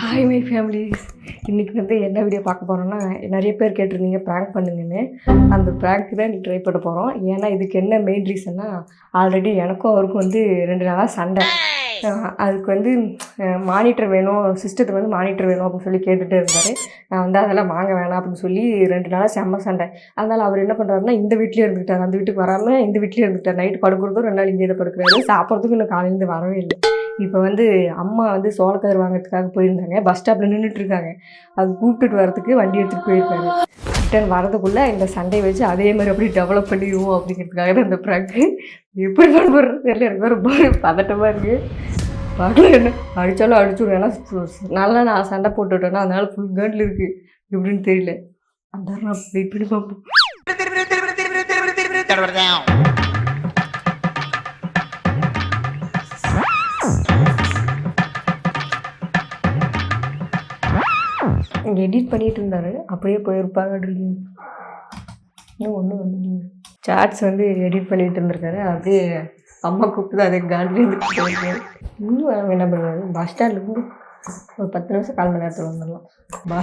Hi my families இன்றைக்கி வந்து என்ன வீடியோ பார்க்க போகிறோன்னா நிறைய பேர் கேட்டிருந்தீங்க ப்ராங்க் பண்ணுங்கன்னு. அந்த ப்ராங்க் தான் இன்னைக்கு ட்ரை பண்ண போகிறோம் ஏன்னா இதுக்கு என்ன மெயின் ரீசன்னா ஆல்ரெடி எனக்கும் அவருக்கும் வந்து ரெண்டு நாளாக சண்டை. அதுக்கு வந்து மானிட்டர் வேணும் சிஸ்டத்துக்கு வந்து மானிட்டர் வேணும் அப்படின்னு சொல்லி கேட்டுகிட்டே இருந்தார். நான் வந்து அதெல்லாம் வாங்க வேணாம் அப்படின்னு சொல்லி ரெண்டு நாளாக செம்ம சண்டை. அதனால் அவர் என்ன பண்ணுறாருன்னா இந்த வீட்லேயே இருந்துக்கிட்டார் அந்த வீட்டுக்கு வராமல் இந்த வீட்லேயே இருந்துக்கிட்டார் நைட்டு படுக்கிறதும் ரெண்டு நாள் இங்கே இதை படுக்கிறாரு. சாப்பிட்றதுக்கும் இன்னும் காலையிலேருந்து வரவே இல்லை. இப்போ வந்து அம்மா வந்து சோளக்கார் வாங்கிறதுக்காக போயிருந்தாங்க பஸ் ஸ்டாப்பில் நின்றுட்டு இருக்காங்க அது கூப்பிட்டுட்டு வரதுக்கு வண்டி எடுத்துகிட்டு போயிருக்காங்க ரிட்டர்ன் வரதுக்குள்ளே இந்த சண்டை வச்சு அதே மாதிரி அப்படி டெவலப் பண்ணிடுவோம் அப்படிங்கிறதுக்காக தான் இந்த ப்ராங்க் எப்படி பண்ண போகிறது தெரியல எனக்கு ரொம்ப பதட்டமாக இருக்குது பார்க்கல என்ன அடித்தாலும் அடிச்சுடும் ஏன்னா சு- நல்லா நான் சண்டை போட்டுவிட்டேன்னா அதனால் ஃபுல் கேர்டில் இருக்குது எப்படின்னு தெரியல அந்த நான் வெயிட் பண்ணி பார்ப்போம் இங்கே எடிட் பண்ணிட்டு இருந்தாரு அப்படியே போயிருப்பாங்க இன்னும் ஒன்றும் வந்து சாட்ஸ் வந்து எடிட் பண்ணிட்டு இருந்திருக்காரு அப்படியே அம்மா கூப்பிட்டு அதே காலிலேருந்து போயிருக்காரு இன்னும் அவன் என்ன பண்ணுவாரு பஸ் ஸ்டாண்ட்லேருந்து ஒரு பத்து நிமிஷம் கால் மணி நேரத்தில் வந்துடலாம் பா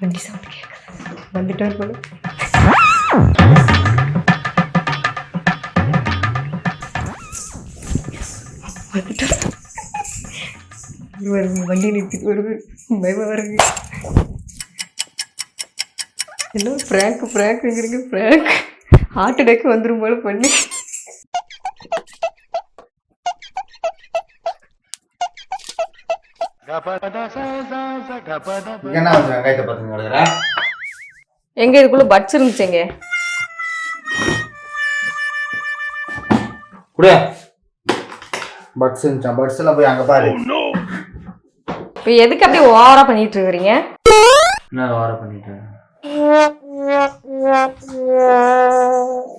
வண்டி சவுண்ட் போல வந்துட்டார் வருது வண்டி நிறுத்திட்டு வருது. பயமா வருது. என்ன ஃப்ராங்க் ஃப்ராங்க்ங்கிறீங்க ஃப்ராங்க் ஹார்ட் அட்டாக் வந்துடும் போல பண்ணி. எங்க இதுக்குள்ள பட்ஸ் இருந்துச்சுங்க? குடு. பட்ஸ் இருந்துச்சா பட்ஸ் எல்லாம் போய் அங்க பாரு. இப்போ எதுக்கு அப்படியே ஓவரா பண்ணிட்டு இருக்கிறீங்க? என்ன வார பண்ணிட்டு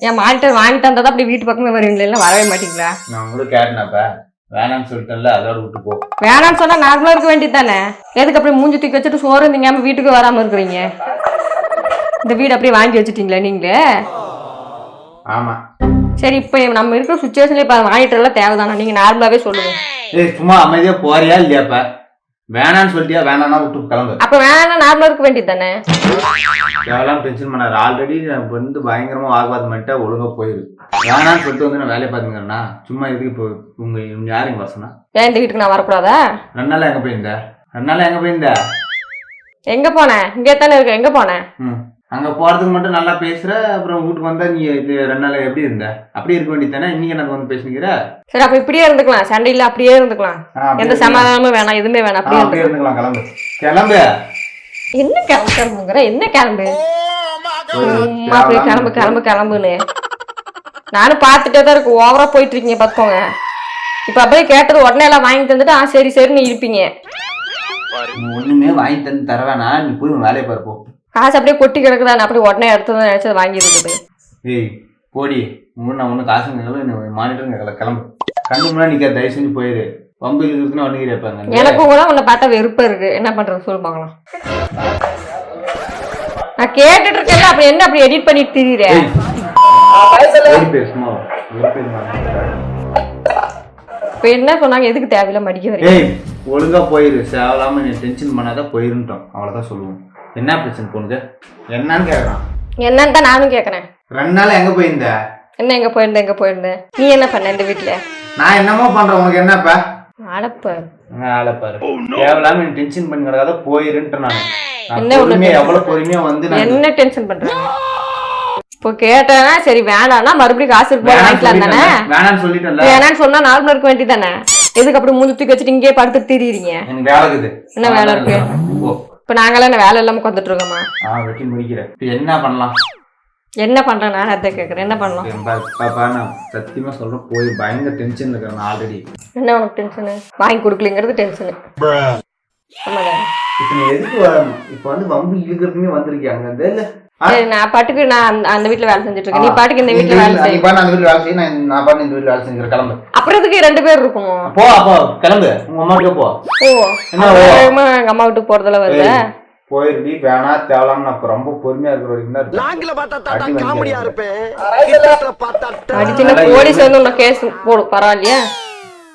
என் மானிட்டர் வாங்கிட்டு வந்தா தான் அப்படி வீட்டு பக்கமே வருவீங்களா? இல்லை வரவே மாட்டீங்களா? நான் கூட கேட்டேனப்ப. வேணாம்னு சொல்லிட்டேன்ல அதோட விட்டு போ. வேணாம்னு சொன்னா நார்மலா இருக்க வேண்டியது தானே எதுக்கு அப்படியே மூஞ்சி தூக்கி வச்சுட்டு சோறு திங்காம வீட்டுக்கு வராம இருக்கிறீங்க? இந்த வீடு அப்படியே வாங்கி வச்சுட்டீங்களா நீங்களே? ஆமா. சரி இப்போ நம்ம இருக்கிற சுச்சுவேஷன்ல இப்போ மானிட்டர் எல்லாம் தேவைதானா? நீங்க நார்மலாவே சொல்லுங்க. சும்மா அமைதியா போறியா இல்லையாப்ப? வேணாம்னு சொல்லிட்டியா? வேணாம்னா விட்டு கிளம்பு. அப்ப வேணா நார்மலா இருக்க வேண்டியது தானே? தேவையில்லாம் டென்ஷன் பண்ணாரு ஆல்ரெடி வந்து பயங்கரமா வாக்குவாதம் பண்ணிட்டா ஒழுங்கா போயிரு. வேணாம்னு சொல்லிட்டு வந்து நான் வேலையை பாத்துக்கிறேன்னா சும்மா இதுக்கு இப்போ உங்க யாரு இங்க வசனா ஏன் இந்த வீட்டுக்கு நான் வரக்கூடாதா? ரெண்டு நாள் எங்க போயிருந்த? ரெண்டு நாள் எங்க போயிருந்த? எங்க போனேன் இங்கே தானே இருக்க எங்க போனேன் ம். அங்க போறதுக்கு மட்டும் நல்லா பேசுற அப்புறம் வீட்டுக்கு வந்தா நீ இது ரெண்டு நாள் எப்படி இருந்த? அப்படி இருக்க வேண்டியதானே இன்னைக்கு எனக்கு வந்து பேசுனீங்கிற சரி அப்ப இப்படியே இருந்துக்கலாம். சண்டையில அப்படியே இருந்துக்கலாம். எந்த சமாதானமும் வேணாம் எதுவுமே வேணாம் அப்படியே அப்படியே இருந்துக்கலாம். கிளம்பு. கிளம்பு. என்ன கிளம்பு கிளம்புங்கிற? என்ன கிளம்பு? சும்மா அப்படியே கிளம்பு. கிளம்பு கிளம்புன்னு. நானும் பார்த்துட்டே தான் இருக்கு ஓவரா போயிட்டு இருக்கீங்க பார்த்துக்கோங்க. இப்போ அப்படியே கேட்டது உடனே எல்லாம் வாங்கி தந்துட்டு ஆ சரி சரின்னு இருப்பீங்க. நீ ஒண்ணுமே வாங்கி தந்து தர வேணாம். நீ போய் வேலையை பார்ப்போம் காசு அப்படியே கொட்டி கிடக்குதா? நான் அப்படியே உடனே எடுத்து நினைச்சது வாங்கி இருக்குது ஏய் போடி. ஒன்று நான் ஒன்றும் காசு கேட்கல மானிட்டரும் கேட்கல கிளம்பு. கண்ணு முன்னாடி நிற்க தயவு செஞ்சு போயிரு. பம்பு இருக்குன்னு ஒன்று கேட்பாங்க எனக்கும் கூட உன்னை பார்த்தா வெறுப்பா இருக்கு. என்ன பண்றது? சொல்லு பார்க்கலாம். நான் கேட்டுட்டு இருக்கேன்ல அப்படி என்ன அப்படி எடிட் பண்ணிட்டு திரியுற? பேர் சும்மா வெறுப்பேறு இப்போ என்ன சொன்னாங்க? எதுக்கு தேவையில்ல மடிக்க வரீங்க ஏய் ஒழுங்கா போயிரு. தேவையில்லாம நீ டென்ஷன் பண்ணாத போயிருன்ட்டோம். அவ்வளோதான் சொல்லுவோம். என்ன பிரச்சனை பொண்ணுது என்னன்னு கேட்குறான் என்னன்னு தான் நானும் கேட்கறேன் ரெண்டு நாள் எங்க போயிருந்த? என்ன எங்க போயிருந்த எங்க போயிருந்த? நீ என்ன பண்ண இந்த வீட்டுல நான் என்னமோ பண்றேன் உனக்கு என்னப்பா அடப்ப. ஆளை பாரு. தேவையில்லாம நீ டென்ஷன் பண்ணி கிடக்காத போயிருன்ட்டு நான். நான் என்ன பொறுமையா எவ்வளவு பொறுமையா வந்து நான் என்ன டென்ஷன் பண்றாங்க இப்போ கேட்டேன்னா சரி வேணாம்னா மறுபடியும் காசு இருக்கு வாங்கிக்கலாம் தானே வேணாம்னு சொன்னா நார்மலா இருக்க வேண்டியதானே எதுக்கு அப்படி மூஞ்சி தூக்கி வச்சுட்டு இங்கேயே படுத்து திரியுறீங்க? எனக்கு வேலை இருக்குது. என்ன வேலை இருக்கு? இப்போ நாங்களாம் என்ன வேலை இல்லாம உட்காந்துட்டு இருக்கோமா? ஆ வெட்டி முடிக்கிறேன். இப்போ என்ன பண்ணலாம்? என்ன பண்றேன்? நான் அதை கேட்கறேன் என்ன பண்ணலாம்? பாப்பா நான் சத்தியமா சொல்றேன் போய் பயங்கர டென்ஷன் இருக்கிறேன் ஆல்ரெடி என்ன உனக்கு டென்ஷனு வாங்கி கொடுக்கலங்கிறது டென்ஷனு இப்போ நீ எதுக்கு வரணும் இப்போ வந்து வம்பு இழுக்கிறதுமே வந்திருக்கியாங்க அந்த இல்ல நான் பாட்டுக்கு நான் அந்த வீட்டுல வேலை செஞ்சுட்டு இருக்கேன். நீ. பாட்டுக்கு இந்த வீட்டுல வேலை வீட்டுல செய்ய நான் நான் பாட்டு இந்த வீட்டுல வேலை செஞ்சுக்கிறேன். கிளம்பு. அப்புறம் எதுக்கு ரெண்டு பேர் இருக்கணும் போ அப்போ கிளம்பு. உங்க அம்மா கிட்ட போ. ஓ என்ன ஓ? எங்க அம்மா வீட்டுக்கு போறதுல வருது. ஏய், போயிருடி வேணா தேவலாம். நான் இப்ப ரொம்ப பொறுமையா இருக்கிற வரைக்கும் தான் இருக்கேன். பார்த்தா அடி தான். காமெடியா இருப்பேன். கிட்டத்துல பார்த்தா தான் அடிச்சுன்னா போலீஸ் வந்து உன்னை கேஸ் போடும் பரவாயில்லையா?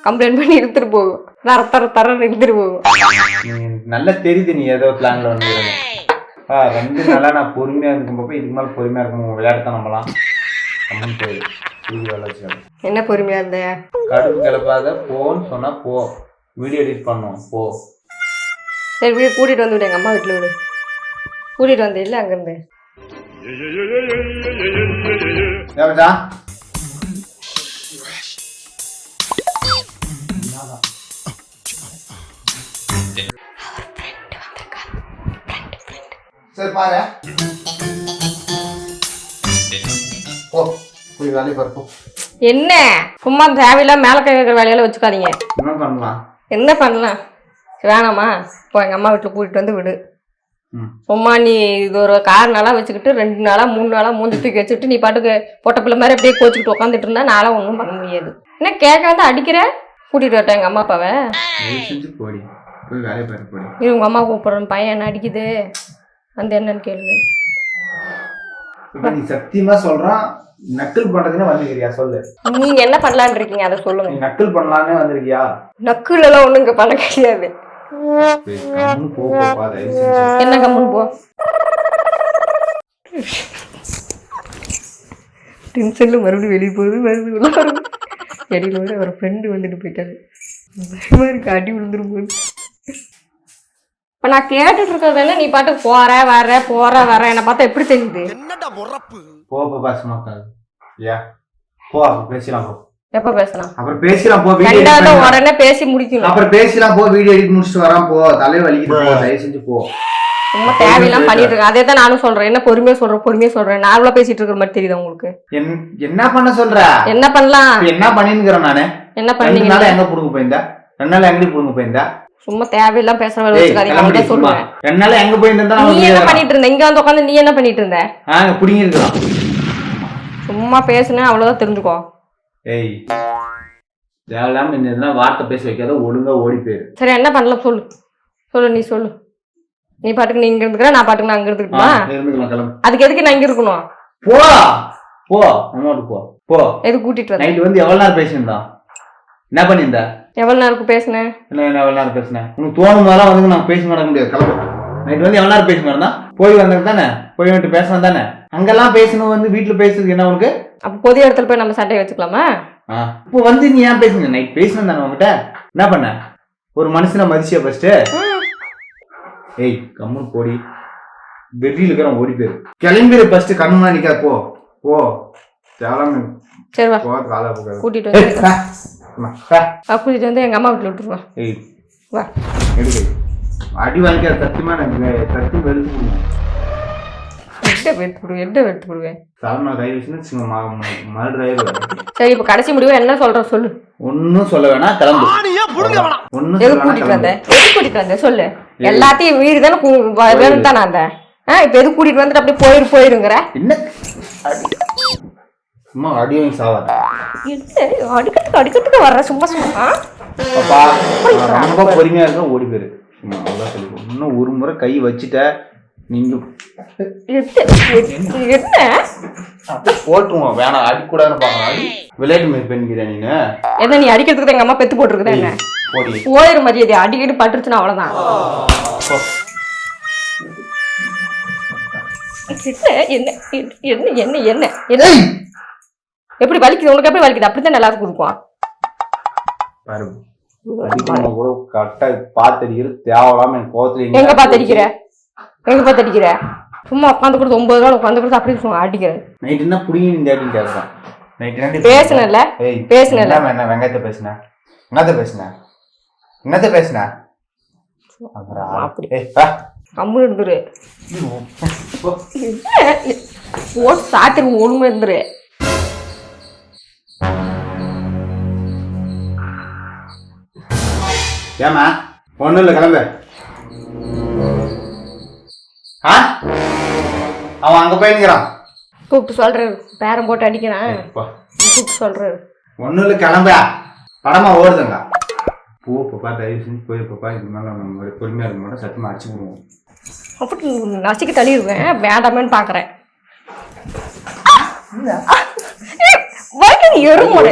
கம்ப்ளைண்ட் பண்ணி எடுத்துட்டு போகும். தர தர தரன்னு எடுத்துட்டு போகும். நீ நல்லா தெரியுது நீ ஏதோ பிளான்ல வந்து ஆ ரெண்டு நாளா நான் பொறுமையா இருக்கும்போது இதுக்கு மேல பொறுமையா இருக்கும் விளையாட்டு நம்பலாம் அம்மன் போயிடு டிவி வளர்ச்சி என்ன பொறுமையா இருந்த? கடுப்பு கிளப்பாத போன்னு சொன்னா போ. வீடியோ எடிட் பண்ணோம் போ. சரி வீடு கூட்டிட்டு வந்து விடு எங்க அம்மா வீட்டுல விடு. கூட்டிட்டு வந்து இல்ல அங்கிருந்து. ஏமாச்சா சரி பாரு. போய் வேலையை பாரு போ. என்ன? சும்மா தேவையில்லாம மேல கை வைக்கிற வேலையில வச்சுக்காதீங்க. என்ன பண்ணலாம்? என்ன பண்ணலாம்? வேணாமா? இப்போ எங்க அம்மா வீட்டுல கூட்டிட்டு வந்து விடு. சும்மா நீ இது ஒரு கார் நாளா வச்சுக்கிட்டு ரெண்டு நாளா மூணு நாளா மூஞ்சி தூக்கி வச்சுக்கிட்டு நீ பாட்டுக்கு பொட்ட பிள்ளை மாதிரி அப்படியே கோச்சிக்கிட்டு உட்காந்துட்டு இருந்தா நாளாக ஒன்றும் பண்ண முடியாது. என்ன கேட்க வந்து அடிக்கிற? கூட்டிட்டு வரட்டேன் எங்க அம்மா அப்பாவை? இது உங்க அம்மா கூப்பிடுறேன். பையன் என்ன அடிக்குது? வந்து என்னன்னு கேளுங்க இப்ப நீ சத்தியமா சொல்றான் நக்கல் பண்றதுன்னு வந்திருக்கியா சொல்லு. நீங்க என்ன பண்ணலான்னு இருக்கீங்க? அதை சொல்லுங்க. நீ நக்கல் பண்ணலான்னு வந்திருக்கியா? நக்குல எல்லாம் ஒண்ணும் இங்க பண்ண கிடையாது. சரி, கம்முனு போ போப்பா, தயவு செஞ்சு. என்ன கம்முன்னு போ. டென்ஷன்ல மறுபடியும் வெளியே போகுது மறுபடியும் உள்ள வருது இடையில ஒரு ஃப்ரெண்டு வந்துட்டு போயிட்டாரு. பயமா இருக்கு அடி விழுந்துரும் போது. இப்ப நான் கேட்டுட்டு இருக்கிறது என்ன நீ பாட்டுக்கு போற வர போற வர என்னை பார்த்தா எப்படி தெரியுது? என்னடா முறப்பு? போ போப்பா உட்காரு. யா போ பேசலாம் போ. எப்ப பேசலாம்? அப்புறம் பேசலாம் போ வீடியோ ரெண்டாவது. உடனே பேசி முடிக்கணும் அப்புறம் பேசலாம் போ வீடியோ எடிட் முடிச்சுட்டு வரான் போ. தலை வலிக்குது போ. தயவு செஞ்சு போ. சும்மா தேவையெல்லாம் பண்ணிட்டு இருக்கேன். அதே தான் நானும் சொல்றேன். என்ன பொறுமையா சொல்றேன் பொறுமையா சொல்றேன் நார்மலா பேசிட்டு இருக்கிற மாதிரி தெரியுது உங்களுக்கு? என்- என்ன பண்ண சொல்ற? என்ன பண்ணலாம்? என்ன பண்ணிருக்கிறேன் நானு? என்ன பண்ணீங்க? எங்க புடுங்க போயிருந்தா? ரெண்டு நாள் எங்கடி புடுங்க போயிருந்தா? சும்மா தேவையில்லாம் பேசுற ஏய், வச்சுக்காதீங்க. சொல்லுவேன். ரெண்டு நாள் எங்க போயிருந்தா நீ என்ன பண்ணிட்டு இருந்த? இங்க வந்து உட்காந்து நீ என்ன பண்ணிட்டு இருந்த? புடிங்கி இருக்கலாம் சும்மா பேசுனேன் அவ்வளவுதான் தெரிஞ்சுக்கோ. ஏய் தேவையில்லாம இந்த எதுனா வார்த்தை பேச வைக்காத ஒழுங்கா ஓடி போயிரு. சரி என்ன பண்ணலாம்? சொல்லு. சொல்லு நீ சொல்லு. நீ பாட்டுக்கு நீ இங்க இருந்துக்கிற நான் பாட்டுக்கு நான் அங்க ஆ, கிளம்பு. அதுக்கு எதுக்கு நான் இங்க இருக்கணும்? போ! போ! அம்மாட்டு போ. போ. எது கூட்டிட்டு வர நைட் வந்து எவ்வளவு நேரம் பேசியிருந்தான்? என்ன பண்ணியிருந்த? எவ்வளவு நேரம் பேசுனேன் என்ன என்ன எவ்வளவு நேரம் பேசினேன் உனக்கு தோணும் போதெல்லாம் வந்து நான் பேசி நடக்க முடியாது கிளம்பு நைட் வந்து எவ்வளவு நேரம் பேசி இருந்தா போய் வந்தது தானே? போய் வந்துட்டு பேசணும் தானே? அங்கெல்லாம் பேசணும் வந்து வீட்டுல பேசுறதுக்கு என்ன உனக்கு? அப்ப பொது இடத்துல போய் நம்ம சட்டையை வச்சுக்கலாமா? ஆ, இப்போ வந்து நீ ஏன் பேசுங்க நைட் பேசணும் தானே உங்ககிட்ட என்ன பண்ண? ஒரு மனுஷனை மதிச்சியா ஃபர்ஸ்ட் ஏய் கம்முன்னு போடி. வெற்றியில் இருக்கிறவன் ஓடி போயிரு. கிளம்பிடு ஃபர்ஸ்ட் கண்ணு நிக்காத போ. போ. தேவலாம் சரி வா. காலா கூட்டிட்டு கூட்டிட்டு வந்து எங்க அம்மா வீட்டுல விட்டுருவேன் ஏய் வா. அடி சத்தியமா எனக்கு வெளுத்து எட்ட விடுவேன் எட்ட வெறுத்து விடுவேன் சாதாரண கை வச்சுன்னு மறுடிரைவர் சரி இப்ப கடைசி முடிவு என்ன சொல்ற சொல்லு. ஒன்னும் சொல்ல வேணாம். கிளம்பு ஒன்னும் எது கூட்டிட்டு வந்த? கிளம்பு. எது கூட்டிட்டு வந்த? சொல்லு. எல்லாத்தையும் வீடு தானே வேணும் தானே அந்த? ஆ இப்ப எது கூட்டிட்டு வந்துட்டு அப்படியே போயிரு போயிருங்கிற? என்ன? சும்மா அடி வாங்கி சாவாத. என்ன அடிக்கட்டுக்கு அடிக்கட்டுக்கு வர்ற சும்மா சும்மா. ரொம்ப பொறுமையா இருக்க ஓடி போயிரு. சொல்லி இன்னும் ஒரு முறை கை வச்சுட்ட நீங்க என்ன? போட்டுருவோம் வேணாம் அடிக்கூடாதுன்னு பாக்கலாம் விளையாட்டு பண்ணிக்கிறேன் நீனு. என்ன நீ அடிக்கிறதுக்கு எங்க அம்மா பெத்து போட்டுருக்குதா என்ன? போயிரு மரியாதை அடிக்கடி பட்டுருச்சுன்னா அவ்வளவுதான். என்ன என்ன என்ன என்ன என்ன? எப்படி வலிக்குது? உனக்கு எப்படி வலிக்குது? அப்படித்தான் எல்லாத்துக்கும் இருக்கும் பாரு. அடிக்கணும் கூட கரெக்டா பார்த்து அடிக்கிறது தேவையில்லாம என் கோத்துல எங்க பார்த்து அடிக்கிற எங்க பார்த்து அடிக்கிற சும்மா உட்காந்து கொடுத்து ஒன்பது நாள் உட்காந்து கொடுத்து அப்படியே சும்மா அடிக்கிற. நைட் என்ன புடிங்க இந்த அடின்னு கேட்கறான் நைட் பேசுனேன்ல. என்ன வேணா வெங்காயத்தை பேசுன. என்னத்த பேசுன? என்னத்த பேசுன? அப்புறம் அப்படி. ஏய் வா. கம்முன்னு இருந்துரு. போட்டு சாத்திரம் ஒழுங்கு இருந்துரு. ஏமா ஒண்ணும் இல்ல கிளம்பு. ஆ? அவன் அங்க போயிருக்கிறான் கூப்பிட்டு சொல்றாரு பேரம் போட்டு அடிக்கிறான். கூப்பிட்டு சொல்றாரு ஒண்ணும் இல்ல கிளம்பா. படமா ஓடுதுங்க. போ பாப்பா தயவு செஞ்சு போய் பாப்பா இது மேல நம்ம ஒரு பொறுமையா இருக்க மாட்டோம். சத்தியமா அடிச்சு விடுவோம். அப்படி நசுக்கி தள்ளிடுவேன். வேண்டாமேன்னு பார்க்குறேன் வலிக்குது எறும்போடு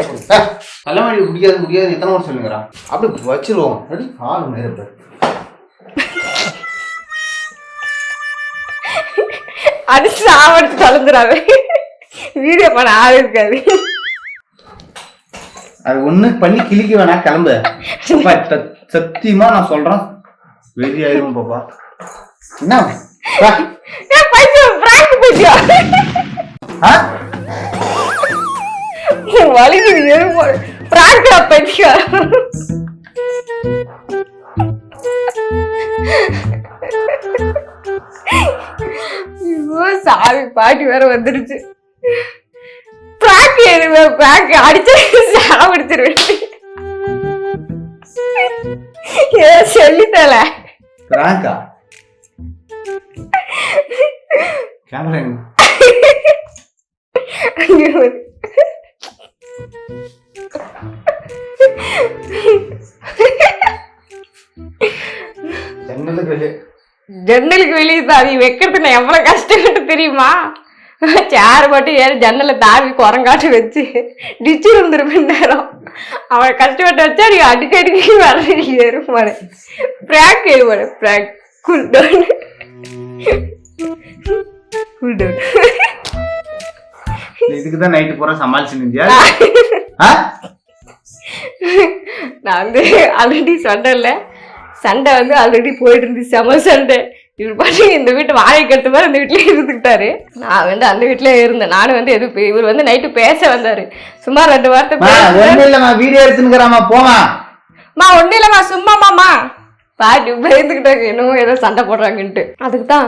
கள்ளமாடி முடியாது முடியாது. எத்தனை வருஷம் சொல்லுங்கிறான் அப்படி வச்சிருவோம். ரெடி ஆளு நேரப்ப அடிச்சு சாவடிச்சு கலந்துடாது வீடியோ பண்ண ஆள் இருக்காது. அது ஒண்ணு பண்ணி கிழிக்க வேணாம் கிளம்பு. சத்தியமா நான் சொல்றேன். வெறி ஆயிரும் பாப்பா. என்ன? பைத்தியம் பிராங்க் ஆ? வலிக்குது எறும்போடு பிராங்க் ஐயோ சாமி பாட்டி வேற வந்துருச்சு. பிராங்க் எதுவே பிராங்க் அடிச்சு சாவடிச்சிருவேன் ஏ சொல்லித்தல பிராங்கா? கேமரா ஜன்னலுக்கு வெளியே. தாவி வைக்கிறது நான் எவ்வளவு கஷ்டப்பட்டு தெரியுமா? சேர் மட்டும் ஏறி ஜன்னலை தாவி குரங்காட்டு வச்சு டிச்சு இருந்துருப்பேன் நேரம். அவனை கஷ்டப்பட்டு வச்சா நீ அடிக்கடிக்கு வர ஏறுமாடு ப்ராக் ஏறுமாடு ப்ராக் கூல் டவுன் கூல் டவுன் இதுக்கு தான் நைட்டு பூரா சமாளிச்சு நிந்தியா? நான் வந்து ஆல்ரெடி சொன்னேன்ல சண்டை வந்து ஆல்ரெடி போயிட்டு இருந்துச்சு செம சண்டை. இவர் பாட்டு இந்த வீட்டு வாழை கட்டு மாதிரி இந்த வீட்டிலே இருந்துக்கிட்டாரு. நான் வந்து அந்த வீட்டிலே இருந்தேன். நானும் வந்து பே- இவர் வந்து நைட்டு பேச வந்தாரு. சும்மா ரெண்டு வார்த்தை இல்லம்மா வீடியோ எடுத்துனுக்குறாமா போமா மா ஒன்றும் இல்லைம்மா சும்மாமாம்மா பாட்டி பயந்துக்கிட்டாங்க என்னமோ ஏதோ சண்டை போடுறாங்கன்ட்டு. அதுக்கு தான்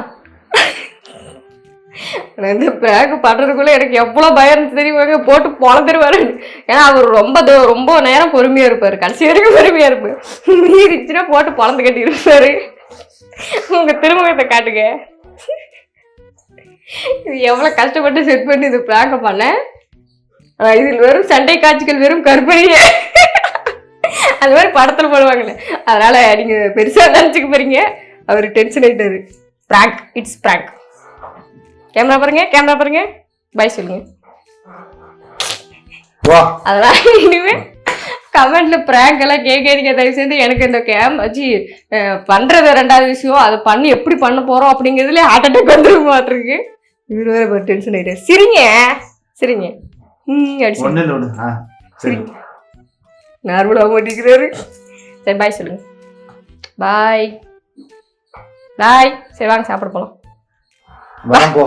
ஆனால் இந்த பேக் பண்ணுறதுக்குள்ளே எனக்கு எவ்வளோ பயம் இருந்துச்சு தெரியுமாங்க போட்டு பொழந்துருவாரு. ஏன்னா அவர் ரொம்ப தோ ரொம்ப நேரம் பொறுமையாக இருப்பார். கடைசி வரைக்கும் பொறுமையாக இருப்பார். மீறிச்சுன்னா போட்டு பொழந்து கட்டி இருப்பார் உங்கள் திருமுகத்தை காட்டுங்க. இது எவ்வளோ கஷ்டப்பட்டு செட் பண்ணி இது பிராங்க பண்ணேன் ஆனால் இதில் வெறும் சண்டை காட்சிகள் வெறும் கற்பனையே. அது மாதிரி படத்தில் போடுவாங்களே அதனால் நீங்கள் பெருசாக நினச்சிக்க போறீங்க. அவர் டென்ஷன் ஆயிட்டாரு. ப்ராங்க் இட்ஸ் ப்ராங்க் கேமரா பாருங்க கேமரா பாருங்க. பை சொல்லுங்க. அதெல்லாம் இனிமே கமெண்ட்ல பிராங்க் எல்லாம் கேட்காதீங்க. தயவு செய்து எனக்கு இந்த கேம் வச்சு பண்றது ரெண்டாவது விஷயம். அதை பண்ணி எப்படி பண்ண போறோம் அப்படிங்கிறதுல ஹார்ட் அட்டாக் வந்துருக்க மாட்டிருக்கு இவர் வேற டென்ஷன் ஆயிட்டாரு. சிரிங்க. சிரிங்க. ம் அடிச்சு நார்மலாக மாட்டேங்கிறாரு சரி. பாய் சொல்லுங்க. பாய் பாய் சரி வாங்க சாப்பிட போகலாம் வரேன் போ